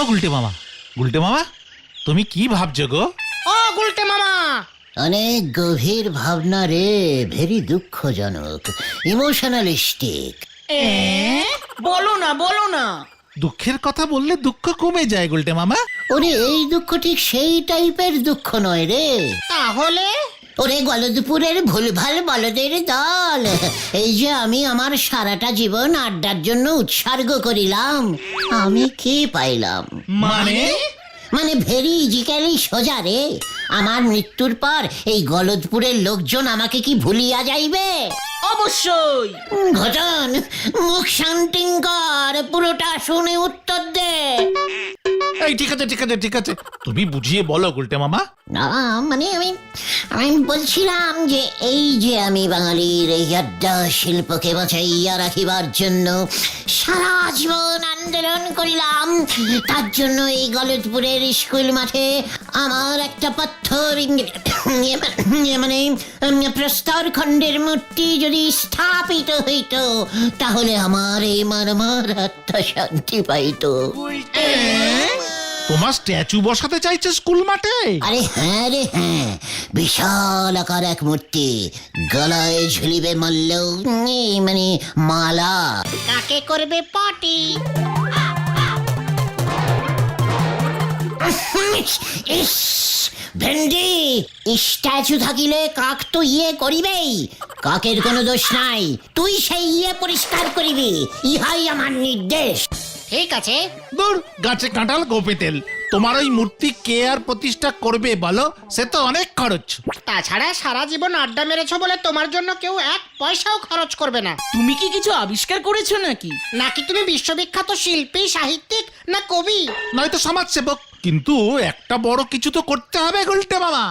ও গুলটে মামা। গুলটে মামা তুমি কি ভাবছ গো? ও গুলটে মামা। অনেক গভীর ভাবনা রে ভেরি দুঃখজনক ইমোশনালিস্টিক বলো না বলো না। দুঃখের কথা বললে দুঃখ কমে যায় গুলটে মামা। ওরে এই দুঃখ ঠিক সেই টাইপের দুঃখ নয় রে। তাহলে? ওরে গলদপুরের ভুলভাল বলদের দল। এই যে আমি আমার সারাটা জীবন আড্ডার জন্য উৎসর্গ করিলাম আমি কি পাইলাম? মানে? মানে ভেরি ইজিক্যালি সোজা রে। আমার মৃত্যুর পর এই গলদপুরের লোকজন আমাকে কি ভুলিয়া যাইবে? অবশ্যই। ঘটন মুখ শান্তিং কর পুরোটা শুনে উত্তর দে। এই ঠিক আছে ঠিক আছে ঠিক আছে। তুমি বুঝিয়ে বলো গুলটে মামা। না মানে আমি আমি বলছিলাম যে এই যে আমি বাঙালির এই আড্ডা শিল্পকে বাঁচাইয়া রাখিবার জন্য সারা জীবন আন্দোলন করিলাম তার জন্য এই গলতপুরের স্কুল মাঠে আমার একটা পাথর ইয়ে মানে উম, প্রস্তর খণ্ডের মূর্তি যদি স্থাপিত হইত তাহলে আমার এই মারমার আত্মা শান্তি পাইতো। তোমার স্ট্যাচু বসাতে চাইছে স্কুল মাঠে? আরে হ্যাঁ রে হ্যাঁ। বিশাল আকার এক মূর্তি। গলায় ঝুলিবে মারল মানে মালা। কাকে করবে পার্টি ইস ভেন্ডি। স্ট্যাচু থাকিলে কাক তো ইয়ে করিবেই। কাকের কোনো দোষ নাই। তুই সেই ইয়ে পরিষ্কার করিবি। ইহাই আমার নির্দেশ। ঠিক আছে। দূর গাছে কাঁঠাল গোপে তেল। তোমার ওই মূর্তি কে আর প্রতিষ্ঠা করবে বলো? সে তো অনেক খরচ। তাছাড়া সারা জীবন আড্ডা মেরেছো বলে তোমার জন্য কেউ এক পয়সাও খরচ করবে না। তুমি কি কিছু আবিষ্কার করেছ নাকি? নাকি তুমি বিশ্ববিখ্যাত শিল্পী সাহিত্যিক না কবি? নয়তো সমাজসেবক। কিন্তু একটা বড় কিছু তো করতে হবে গুলটে মামা।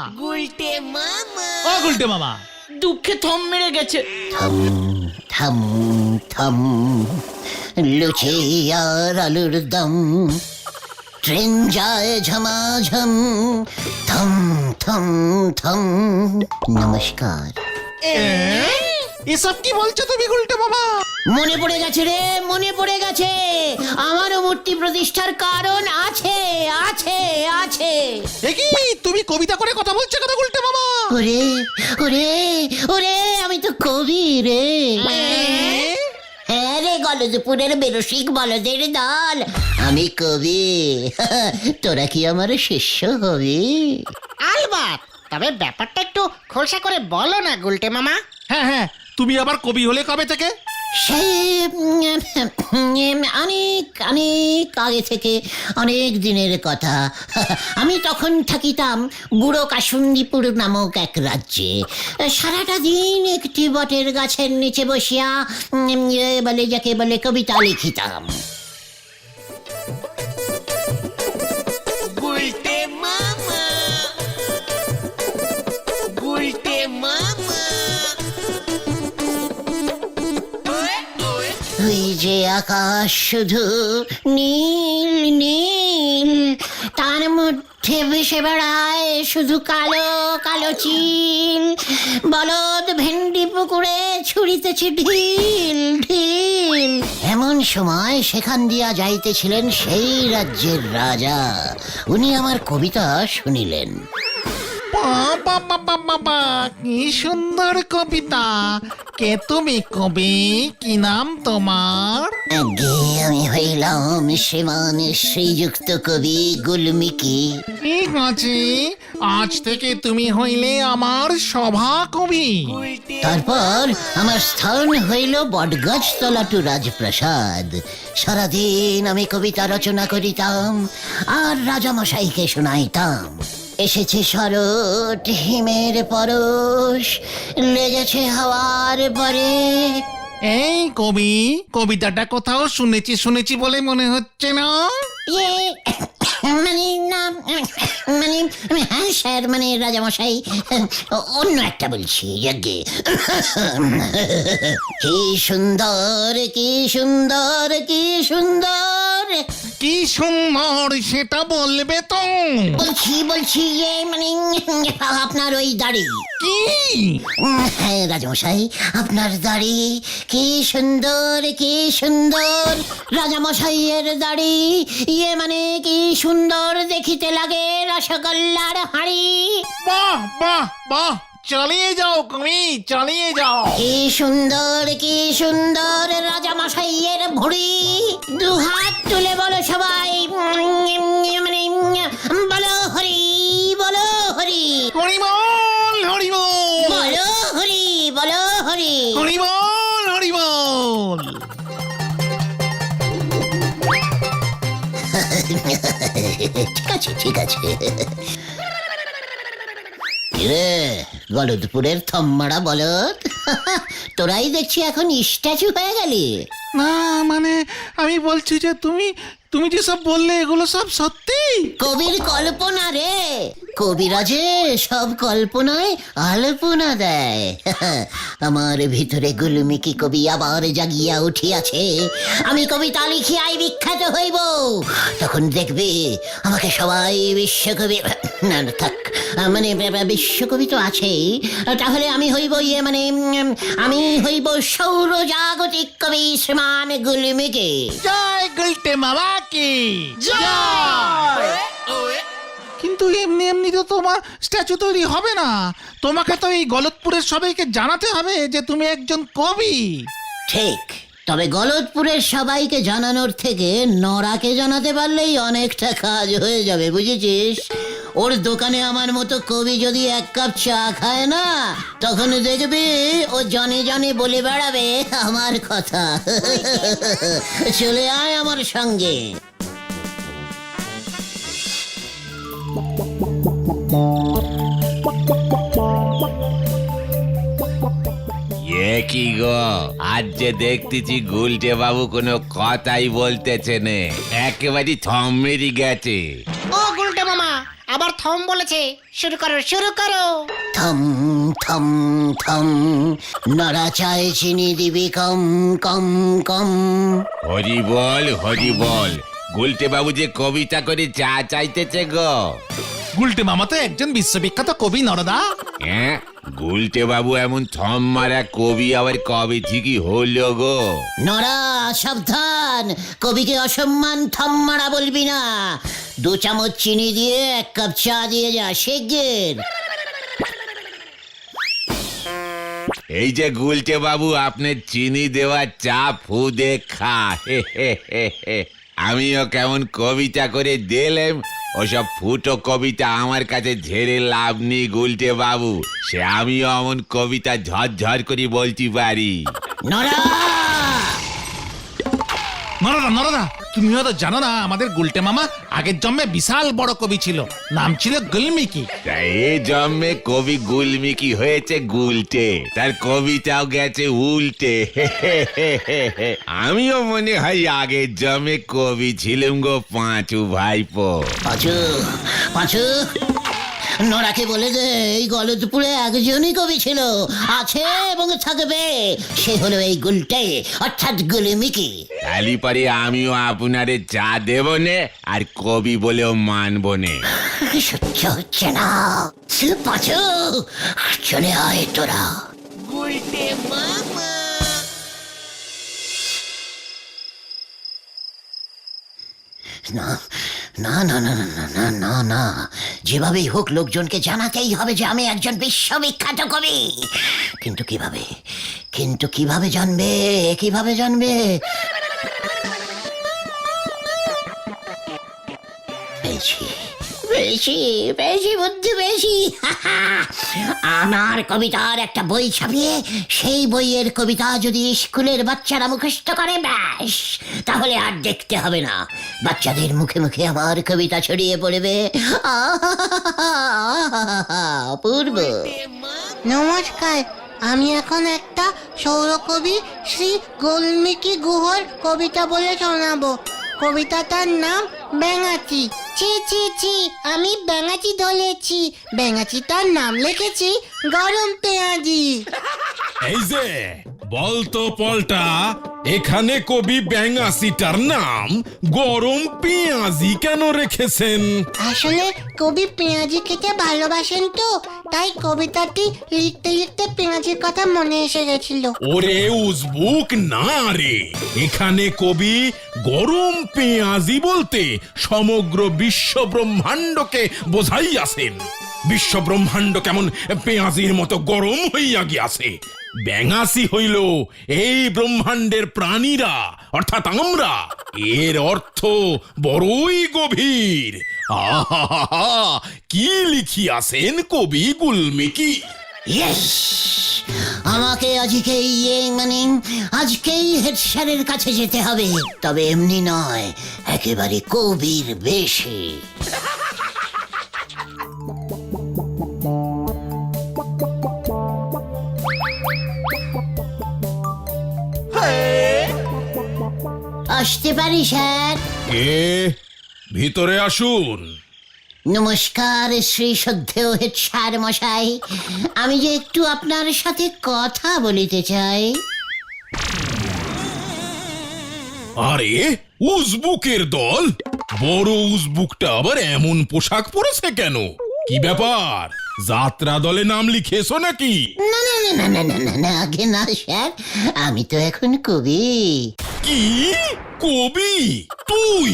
ও গুলটে মামা। দুঃখে থম মেরে গেছে। থম থম থম। লুচি আর আলুর দম ট্রেন যায় ঝমাঝম থম থম থম নমস্কার এসব কি বলছো তুমি গুলটে মামা মনে পড়ে গেছে রে মনে পড়ে গেছে। আমারও মূর্তি প্রতিষ্ঠার কারণ আছে আছে আছে। কি তুমি কবিতা করে কথা বলছো কথা গুলটে মামা ওরে ওরে ওরে আমি তো কবি রে। হ্যাঁ রে গলদপুরের বেরসিক বলদের দল। আমি কবি। তোরা কি আমার শিষ্য হবি? আলবাত তবে ব্যাপারটা একটু খোলসা করে বলো না গুলটে মামা। হ্যাঁ হ্যাঁ তুমি আবার কবি হলে কবে থেকে? সে অনেক অনেক আগে থেকে অনেক দিনের কথা। আমি তখন থাকিতাম বুড়ো কাসুন্দিপুর নামক এক রাজ্যে। সারাটা দিন একটি বটের গাছের নিচে বসিয়া বলে যাকে বলে কবিতা লিখিতাম। ওই যে আকাশ শুধু নীল নীল, তার মধ্যে ভেসে বেড়ায় শুধু কালো কালো চিল। বলদ ভেন্ডি পুকুরে ছুড়িতেছে ঢিল ঢিল। এমন সময় সেখান দিয়া যাইতেছিলেন সেই রাজ্যের রাজা। উনি আমার কবিতা শুনিলেন। বাবা বাবা বাবা কি সুন্দর কবিতা। কে তুমি কবি? কি নাম তোমার? আগে আমি হইলাম শ্রীমান শ্রীযুক্ত কবি গুলমিকি। ঠিক আছে আজ থেকে তুমি হইলে আমার সভা কবি। তারপর আমার স্থান হইল বটগাছ তলা টু রাজপ্রাসাদ। সারাদিন আমি কবিতা রচনা করিতাম আর রাজামশাইকে শোনাইতাম। এসেছে শরৎ, হিমের পরশ, লেগেছে হওয়ার পরে এই কবি, কবিতাটা কোথাও শুনেছি শুনেছি বলে মনে হচ্ছে না? ইয়ে মানে না মানে হ্যাঁ স্যার মানে রাজামশাই অন্য একটা বলছি যজ্ঞে। কি সুন্দর কি সুন্দর কি সুন্দর। কি সুন্দর সেটা বলবে তো। বলছি বলছি ইয়ে মানে আপনার ওই দাড়ি। কি? হ্যাঁ রাজামশাই আপনার দাড়ি কি সুন্দর কি সুন্দর। রাজামশাইয়ের দাড়ি ইয়ে মানে কি সুন্দর দেখিতে লাগে রসগোল্লার হাড়ি? বাহ বাহ বাহ চালিয়ে যাও তুমি চালিয়ে যাও। কি সুন্দর কি সুন্দর রাজামশাইয়ের ভুড়ি। দু হাত তুলে বলো সবাই মানে বলো হরি বলো হরি। হরিবল হরিবল। বলো হরি বলো হরি। হরিবল হরিবল। ঠিক আছে ঠিক আছে। রে গলদপুরের থম্মারা বলদ। তোরাই দেখছি এখন স্ট্যাচু হয়ে গেলি। না মানে আমি বলছি যে তুমি তুমি যে সব বললে এগুলো সব সত্যি? কবির কল্পনা রে। কবিরাজে সব কল্পনায় আলপনা দেয়। আমার ভিতরে গুলমিকি কবি আবার জাগিয়া উঠিয়াছে। আমি কবিতা লিখিয়াই বিখ্যাত হইব। তখন দেখবে আমাকে সবাই বিশ্বকবি না না, থাক। মানে বিশ্বকবি তো আছেই তাহলে আমি হইব ইয়ে মানে আমি হইব সৌরজাগতিক কবি শ্রীমান গুলমিকি। জয় গুলটে মামা কি কিন্তু এমনি এমনি তো তোমার স্ট্যাচু তৈরি হবে না। তোমাকে তো এই গলতপুরের সবাইকে জানাতে হবে যে তুমি একজন কবি। ঠিক। তবে গলতপুরের সবাইকে জানানোর থেকে নরাকে জানাতে পারলেই অনেকটা কাজ হয়ে যাবে বুঝেছিস? ওর দোকানে আমার মতো কবি যদি এক কাপ চা খায় না তখন দেখবি ও জনে জনে বলে বেড়াবে আমার কথা। চলে আয় আমার সঙ্গে। কি গো? আজ যে দেখতেছি গুলটে বাবু কোনো কথাই বলতেছে নে। একেবারে থম মেরি গেছে। ও থম বলেছে। শুরু করো শুরু করো। থম থম থম। নড়া চায় চিনি দিবি কম কম কম। হরি বল হরি বল। গুলটে বাবু যে কবিতা করে চা চাইতেছে গো। গুলটে মামা তো একজন বিশ্ববিখ্যাত কবি নরদা। হ্যাঁ গুলটে বাবু এমন থম মারা কবি আবার কবে ঠিকই হলো গো? নরা সাবধান। কবিকে অসম্মান থম মারা বলবি না। দু চামচ চিনি দিয়ে এক কাপ চা দিয়ে যা শেগের এই যে গুলটে বাবু আপনার চিনি দেওয়া চা ফুদে খা। হে হে হে হে। আমিও কেমন কবিতা করে দিলেম। ওসব ফুটো কবিতা আমার কাছে ঝেড়ে লাভ নেই গুলটে বাবু। সে আমিও এমন কবিতা ঝরঝর করে বলতে পারি। নরা নরদা নরদা! তুমিও তো জানো না আমাদের গুলটে মামা আগের জন্মে বিশাল বড় কবি ছিল। নাম ছিল গুলমিকি। তা এ জন্মে কবি গুলমিকি হয়েছে গুলটে। তার কবিতাও গেছে উল্টে। আমিও মনে হয় আগে জমে কবি ছিলাম গো পাঁচু ভাইপো। পাঁচু পাঁচু। নরাকে বলে দে এই গলদপুরে একজনই কবি ছিল। আছে এবং থাকবে। সে হলো এই গুলটে অর্থাৎ গুলিমিকি। তালি পরে আমিও আপনারে চা দেব নে আর কবি বলেও মানব নে। সহ্য হচ্ছে না। পাঁচু চলে আয় তোরা। না না না না না না না না না যেভাবেই হোক লোকজনকে জানাতেই হবে যে আমি একজন বিশ্ববিখ্যাত কবি। কিন্তু কীভাবে? কিন্তু কীভাবে জানবে? কীভাবে জানবে? পেয়েছি বেশি বেশি বুদ্ধি পেয়েছি আমার কবিতার একটা বই ছাপিয়ে, সেই বইয়ের কবিতা যদি স্কুলের বাচ্চারা মুখস্থ করে, ব্যাস! তাহলে আর দেখতে হবে না। বাচ্চাদের মুখে মুখে আমার কবিতা ছড়িয়ে পড়বে। অপূর্ব নমস্কার আমি এখন একটা সৌরকবি শ্রী গোলমিকি গুহর কবিতা বলে শোনাবো কবিতাটার নাম ব্যাঙাচি। ছি ছি ছি আমি ব্যাঙাচি ধরেছি। ব্যাঙাচিটার নাম লিখেছি গরম পেঁয়াজি। এই যে বলতো পলটা এখানে কবি ব্যাঙাসিটার নাম গরম পেঁয়াজি কেন রেখেছেন? আসলে কবি পেঁয়াজি খেতে ভালোবাসেন তো তাই কবিতাটি লিখতে লিখতে পেঁয়াজির কথা মনে এসে গেছিল। ওরে উজবুক না রে এখানে কবি গরম পেঁয়াজি বলতে সমগ্র বিশ্ব ব্রহ্মাণ্ডকে বোঝাইয়াছেন। বিশ্ব ব্রহ্মাণ্ড কেমন পেঁয়াজির মতো গরম হইয়া গিয়াছে। ব্যাঙাসি হইল এই ব্রহ্মাণ্ডের প্রাণীরা, অর্থাৎ আমরা। এর অর্থ বড়ই গভীর। আহা কি লিখিয়াছেন কবি গুলমিকি? ইয়েস আমাকে আজকেই ইয়ে মানে আজকেই হেড স্যারের কাছে যেতে হবে। তবে এমনি নয়, একেবারে কবির বেশে। আসতে পারি, স্যার? কে ভিতরে আসুন। নমস্কার শ্রী সদ্ধেয় হেডসার মশাই। আমি যে একটু আপনার সাথে কথা বলিতে চাই। আরে উজবুকের দল? বড় উজবুকটা আবার এমন পোশাক পরেছে কেন? কি ব্যাপার? যাত্রা দলে নাম লিখেছো নাকি? না না না না না না না আগে না স্যার। আমি তো এখন কবি। কি? কবি? তুই?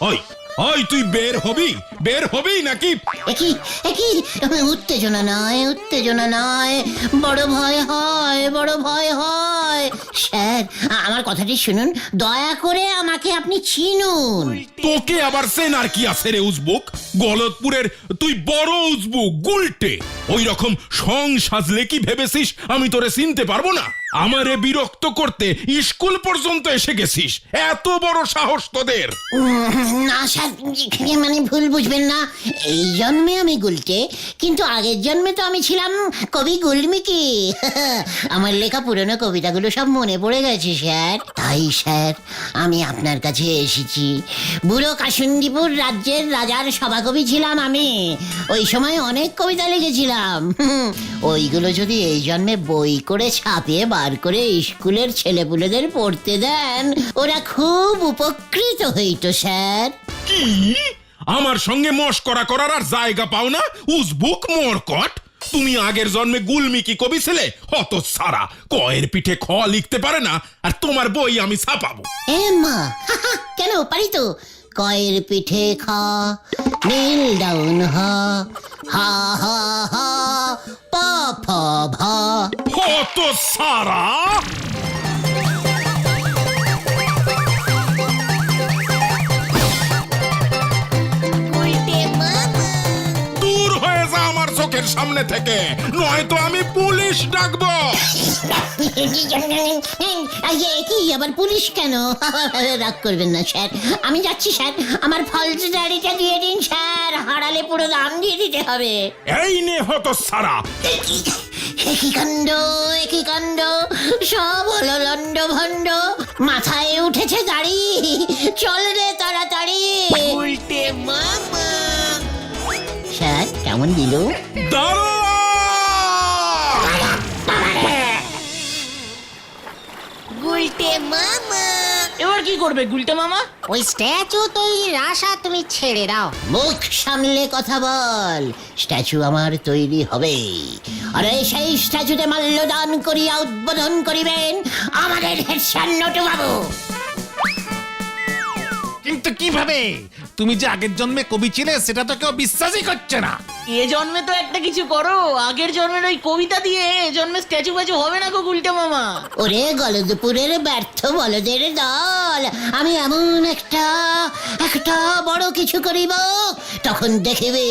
ওই ওই তুই বের হবি? বের হবি নাকি? একই একই উত্তেজনা নয় উত্তেজনা নয়। বড় ভয় হয় বড় ভয় হয়। স্যার আমার কথাটি শুনুন। দয়া করে আমাকে আপনি চিনুন। তোকে আবার সেনার কি আছে রে উজবুক? গলতপুরের তুই বড় উজবুক গুলটে। ওই রকম সং সাজলে কি ভেবেছিস? আমি তোরে চিনতে পারব না। আমারে বিরক্ত করতে স্কুল পর্যন্ত এসে গেছিস। এত বড় সাহস তোদের। মানে ভুল বুঝবেন না। এই জন্মে আমি গুলকে কিন্তু আগের জন্মে তো আমি ছিলাম কবি গুলমিকি। আমার লেখা পুরনো কবিতাগুলো সব মনে পড়ে গেছে, স্যার। তাই, স্যার, আমি আপনার কাছে এসেছি। বুড়ো কাসুন্দিপুর রাজ্যের রাজার সভাকবি ছিলাম আমি। ওই সময় অনেক কবিতা লিখেছিলাম। ওইগুলো যদি এই জন্মে বই করে ছাপিয়ে বার করে স্কুলের ছেলেপুলেদের পড়তে দেন। ওরা খুব উপকৃত হইতো স্যার। কি? আমার সঙ্গে মস্করা করার আর জায়গা পাও না? উজবুক মরকট। তুমি আগের জন্মে গুলমিকি কবি ছেলে? হত সারা। কয়ের পিঠে খ লিখতে পারে না আর তোমার বই আমি ছাপাবো। এ মা কেন পারি তো। কয়ের পিঠে খা নীল ডাউন হা হা হা হা পা ফা ভা। তো সারা। চোখের সামনে থেকে। নয়তো আমি পুলিশ ডাকবো। আগে কি আবার পুলিশ কেন? রাগ করবেন না স্যার। আমি যাচ্ছি স্যার। আমার দিয়ে দিন স্যার। হারালে পুরো দাম দিয়ে দিতে হবে। এই নে হত সারা। একই কাণ্ড একই কাণ্ড সব হলো লন্ড ভণ্ড। মাথায় উঠেছে দাড়ি চল রে তাড়াতাড়ি। স্যার কেমন দিল? দাঁড়া এবার কি করবে গুলটে মামা? ওই স্ট্যাচু তৈরির আশা তুমি ছেড়ে দাও। মুখ সামলে কথা বল। স্ট্যাচু আমার তৈরি হবে। আরে সেই স্ট্যাচুতে মাল্যদান করিয়া উদ্বোধন করিবেন আমাদের হেড বাবু কিন্তু কীভাবে? তুমি যে আগের জন্মে কবি ছিলে সেটা তো কেউ বিশ্বাসই করছে না। এ জন্মে তো একটা কিছু করো। আগের জন্মের ওই কবিতা দিয়ে এ জন্মে স্ট্যাচু ফ্যাচু হবে না গো গুলটে মামা। ওরে গলদপুরের ব্যর্থ বলদের দল আমি এমন একটা একটা বড় কিছু করিব তখন দেখিবে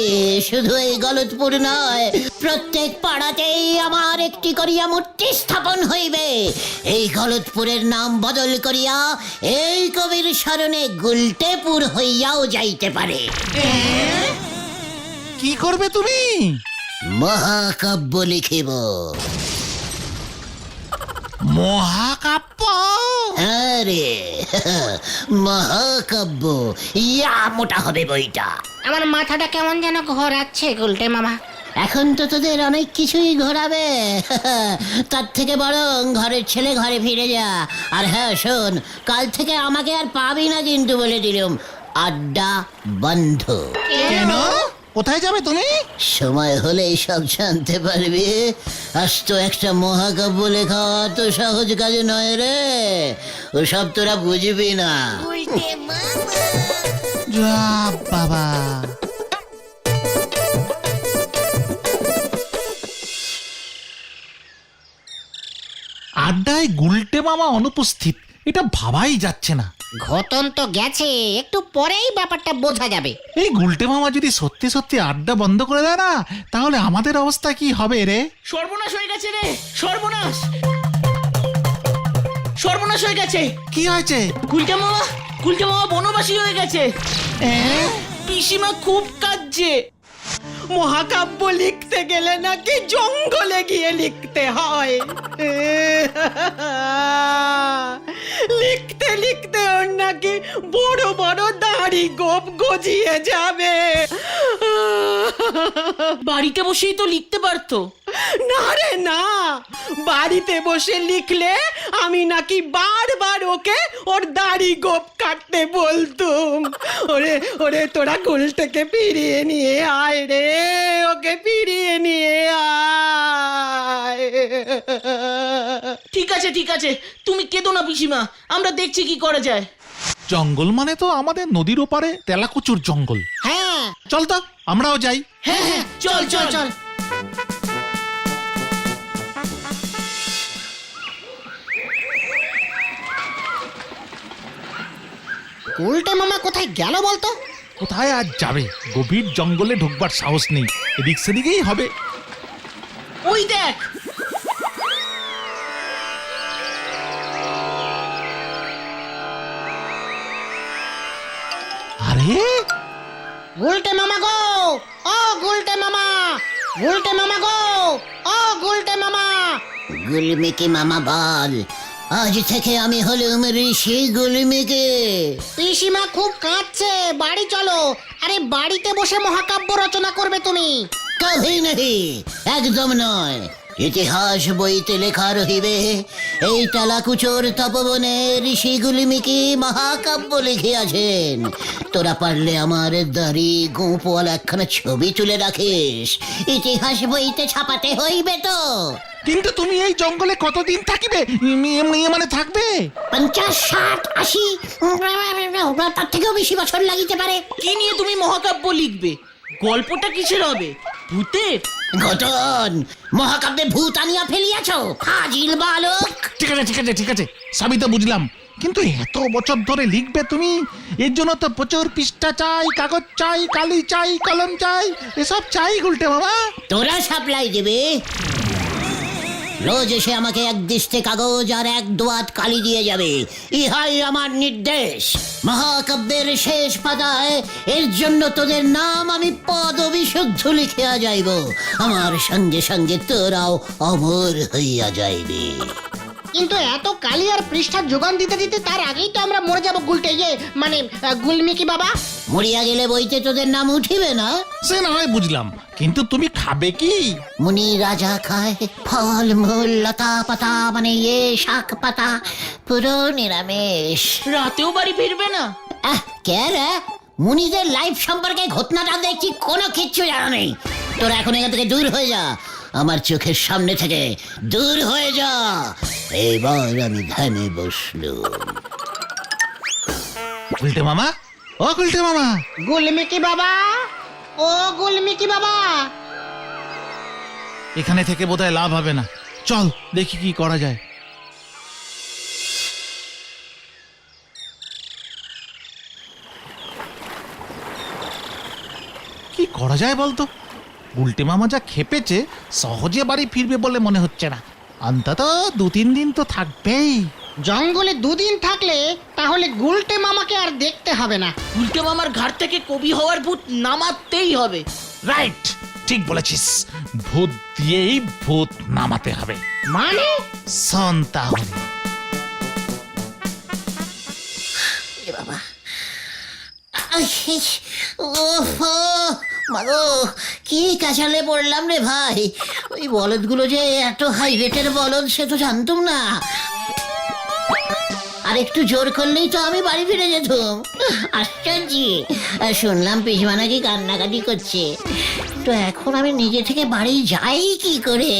শুধু এই গলদপুর নয় প্রত্যেক পাড়াতেই আমার একটি করিয়া মূর্তি স্থাপন হইবে। এই গলদপুরের নাম বদল করিয়া এই কবির স্মরণে গুলটেপুর হইয়াও যাইতে পারে। কি করবে তুমি? মহাকাব্য লিখিব। মহাকাব্য? আরে মহাকাব্য। ইয়া মোটা হবে বইটা। আমার মাথাটা কেমন যেন ঘোরাচ্ছে গুলটে মামা। এখন তো তোদের অনেক কিছুই ঘোরাবে। তার থেকে বরং ঘরের ছেলে ঘরে ফিরে যা। আর হ্যাঁ শোন কাল থেকে আমাকে আর পাবি না কিন্তু বলে দিলাম। আড্ডা বন্ধ। কেন? কোথায় যাবে তুমি? সময় হলেই সব জানতে পারবে। আজ তো একটা মহাকাব্য লেখা তো সহজ কাজ নয় রে। ওসব তোরা বুঝবি না। যা বাবা। আড্ডায় গুলটে মামা অনুপস্থিত এটা ভাবাই যাচ্ছে না। ঘটন তো গেছে একটু পরেই ব্যাপারটা বোঝা যাবে। এই গুলটে মামা যদি সত্যি সত্যি আড্ডা বন্ধ করে দেয় না তাহলে আমাদের অবস্থা কি হবে রে? সর্বনাশ হয়ে গেছে রে সর্বনাশ। সর্বনাশ হয়ে গেছে। কি হয়েছে? কুলটা মামা কুলটা মামা বনবাসী হয়ে গেছে। পিসিমা খুব কাঁদছে। মহাকাব্য লিখতে গেলে নাকি জঙ্গলে গিয়ে লিখতে হয়। লিখতে লিখতে ওর নাকি বড় বড় দাড়ি গোপ গজিয়ে যাবে। বাড়িতে বসেই তো লিখতে পারতো। না রে না। বাড়িতে বসে লিখলে আমি নাকি বারবার ওকে ওর দাড়ি গোপ কাটতে বলতুম। ওরে ওরে তোরা গুলটাকে ফিরিয়ে নিয়ে আয় রে ওকে ফিরিয়ে নিয়ে আয়। ঠিক আছে ঠিক আছে। তুমি কেঁদো না পিসিমা। আমরা দেখছি কি করা যায়? জঙ্গল মানে তো আমাদের নদীর ওপারে তেলাকুচুর জঙ্গল। হ্যাঁ। চল তো আমরাও যাই। হ্যাঁ হ্যাঁ চল চল চল। উল্টে মামা কোথায় গেল বলতো? কোথায় আজ যাবে? গভীর জঙ্গলে ঢুকবার সাহস নেই। এদিক সেদিকেই হবে। ওই দেখ আরে গুলটে মামা গো! ও গুলটে মামা! গুলটে মামা গো! ও গুলটে মামা! গুলমিকে মামা বল আজ থেকে আমি হলুম ঋষি গুলমিকে। পিসিমা খুব কাঁদছে বাড়ি চলো। আরে বাড়িতে বসে মহাকাব্য রচনা করবে তুমি। কভি নেই একদম নয়। ইতিহাস বইতে লেখা রহিবে এই টালাকুচোর তপবনে ঋষি গুলিমিকি মহাকাব্য লিখিয়াছেন। তোরা পারলে আমার দাড়ি গোপওয়ালা একখানা ছবি তুলে রাখিস ইতিহাস বইতে ছাপাতে হইবে তো। কিন্তু তুমি এই জঙ্গলে কতদিন থাকিবে? মানে থাকবে? পঞ্চাশ ষাট আশি উম, তার থেকেও বেশি বছর লাগিতে পারে। কি নিয়ে তুমি মহাকাব্য লিখবে? গল্পটা কিসের হবে? ভূতের? ঘটন। মহাকাব্যে ভূত আনিয়া ফেলিয়াছ। ফাজিল বালক। ঠিক আছে ঠিক আছে ঠিক আছে। সবই তো বুঝলাম। কিন্তু এত বছর ধরে লিখবে তুমি? এর জন্য তো প্রচুর পৃষ্ঠা চাই কাগজ চাই কালি চাই কলম চাই এসব চাই গুলটে বাবা। তোরা সাপ্লাই দেবে। রোজ এসে আমাকে এক দৃষ্টে কাগজ আর এক দোয়াত কালি দিয়ে যাবে। ইহাই আমার নির্দেশ। মহাকাব্যের শেষ পাতায় এর জন্য তোদের নাম আমি পদবিশুদ্ধ লিখিয়া যাইব। আমার সঙ্গে সঙ্গে তোরাও অমর হইয়া যাইবে। কিন্তু এত কালি আর পৃষ্ঠার যোগান দিতে দিতে তার আগেই তো আমরা মরে যাব গুলটে ইয়ে মানে আহ, গুলমিকি বাবা। মরিয়া গেলে বইতে তোদের নাম উঠিবে না? সে না হয় বুঝলাম কিন্তু তুমি খাবে কি? মুনি রাজা খায় ফল মূল লতা পাতা মানে ইয়ে শাক পাতা পুরো নিরামিষ। রাতেও বাড়ি ফিরবে না? আহ কে রে? মুনিদের লাইফ সম্পর্কে ঘটনাটা দেখছি কোনো কিচ্ছু জানা নেই। তোরা এখন এখান থেকে দূর হয়ে যা। আমার চোখের সামনে থেকে দূর হয়ে যা। এবার আমি ধ্যানে বসলুম। গুলটে মামা? ও মামা। গুলমিকি বাবা? ও গুলমিকি বাবা? এখানে থেকে বোধহয় লাভ হবে না। চল দেখি কি করা যায়। কি করা যায় বলতো? উল্টে মামা যা খেপেছে সহজে বাড়ি ফিরবে বলে মনে হচ্ছে না। অন্তত দু তিন দিন তো থাকবেই। জঙ্গলে দুদিন থাকলে তাহলে গুলটে মামাকে আর দেখতে হবে না। উল্টে মামার ঘাট থেকে কবি হওয়ার ভূত নামাতেই হবে। রাইট ঠিক বলেছিস। ভূত দিয়েই ভূত নামাতে হবে। মানে? শোন তাহলে। উফ, মাগো কি কাঁচালে পড়লাম রে ভাই? ওই বলদগুলো যে এত হাই রেটের বলদ, সে তো জানতুম না। আর একটু জোর করলেই তো আমি বাড়ি ফিরে আশ্চর্য। শুনলাম পিসমা নাকি কান্নাকাটি করছে। তো এখন আমি নিজে থেকে বাড়ি যাই কি করে?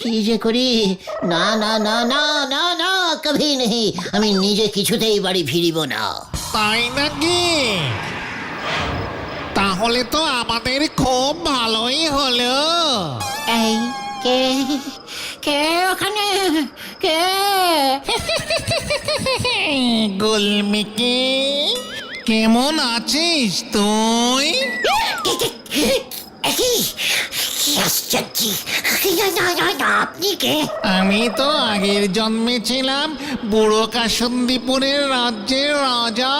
কি যে করি? না না না না না না, কভি নেই। আমি নিজে কিছুতেই বাড়ি ফিরিব না। তাই নাকি? তাহলে তো আমাদের খুব ভালোই হলো। এই কে? কে ওখানে? কে? গুলমিকে কেমন আছিস তুই? আপনি আমি তো আগের জন্মে ছিলাম বুড়ো কাসন্দীপুরের রাজ্যের রাজা।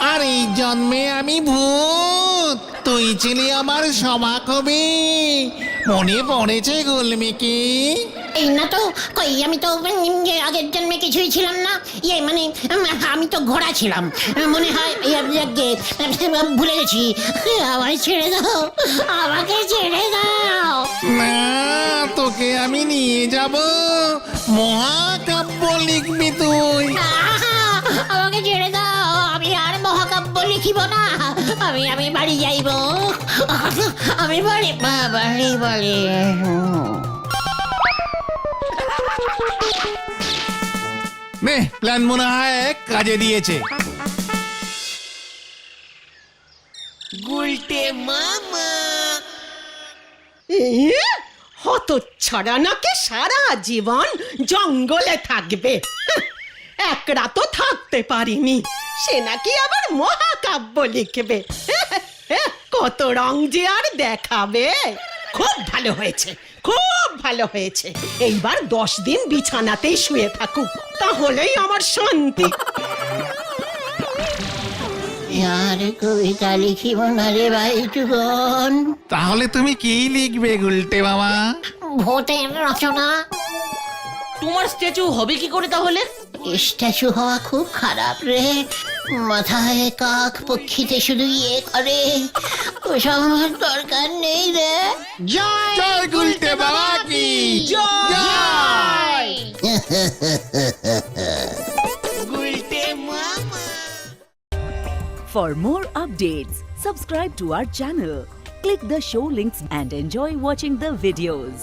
আর এই জন্মে আমি ভূত। তুই ছিলি আমার সমাকবি মনে পড়েছে, গুলমিকি? এই না তো কই আমি তো উম, যে আগের জন্মে কিছুই ছিলাম না। ইয়ে মানে উম, আমি তো ঘোড়া ছিলাম। মনে হয় ভুলে গেছি। আমায় ছেড়ে দাও আমাকে ছেড়ে দাও। না তোকে আমি নিয়ে যাব। মহাকাব্য লিখবি তুই। আহা, আমাকে ছেড়ে দাও আমি আর মহাকাব্য লিখিব না। আমি আমি বাড়ি যাইব। আমি বাড়ি বা- বাড়ি বাড়ি নে প্ল্যান মনে হয় কাজে দিয়েছে। হত ছাড়া নাকি সারা জীবন জঙ্গলে থাকবে? হাহ, এক রাতও থাকতে পারিনি। সে নাকি আবার মহাকাব্য লিখবে। হাহ, হাহ, কত রং যে আর দেখাবে। খুব ভালো হয়েছে। খুব ভালো হয়েছে। এইবার দশ দিন বিছানাতেই শুয়ে থাকুক তাহলেই আমার শান্তি। আর কবিতা লিখিব না রে ভাই তাহলে তুমি কি লিখবে গুলটে মামা? ভোটের রচনা। তোমার স্ট্যাচু হবে কি করে তাহলে? স্ট্যাচু হওয়া খুব খারাপ রে। মাথায় কাক পক্ষীতে শুধু ইয়ে করে ওসব আমার দরকার নেই রে জয় গুলটে বাবা কি জয় For more updates, subscribe to our channel, click the show links and enjoy watching the videos.